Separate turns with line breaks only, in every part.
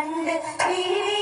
കണ്ട്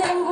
them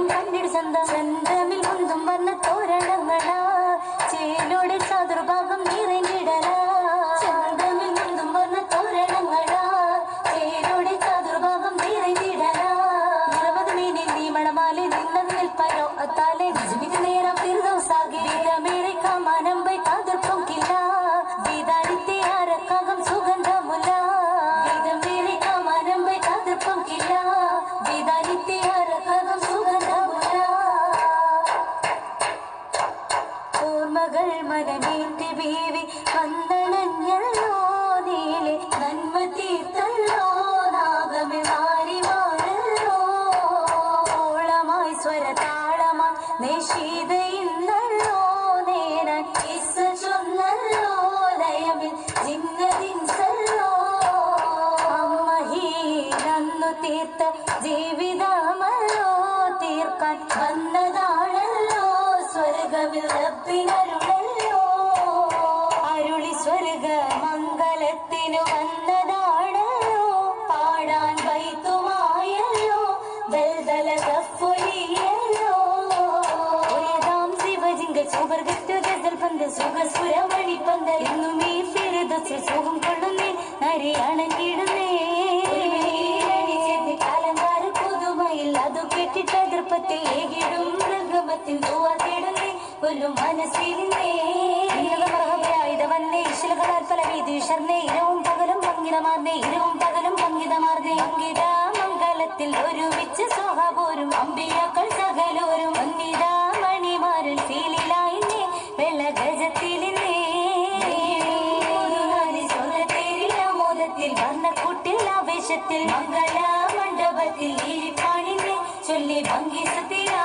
ഓളമായി ഹീനന്നു തീർത്ത ജീവിതമല്ലോ തീർക്കാൻ വന്നതാണല്ലോ സ്വർഗമിൽ റബ്ബിനരുളല്ലോ ശിവജിങ്ക സുവർഗത്തു ഗസൽ അതു മംഗലത്തിൽ അമ്പിയാക്കൾ സകലോരും. വന്നിതാ மங்களா மண்டபத்தில் ஈழிப்பாணிந்து சொல்லி பங்கி சத்தியா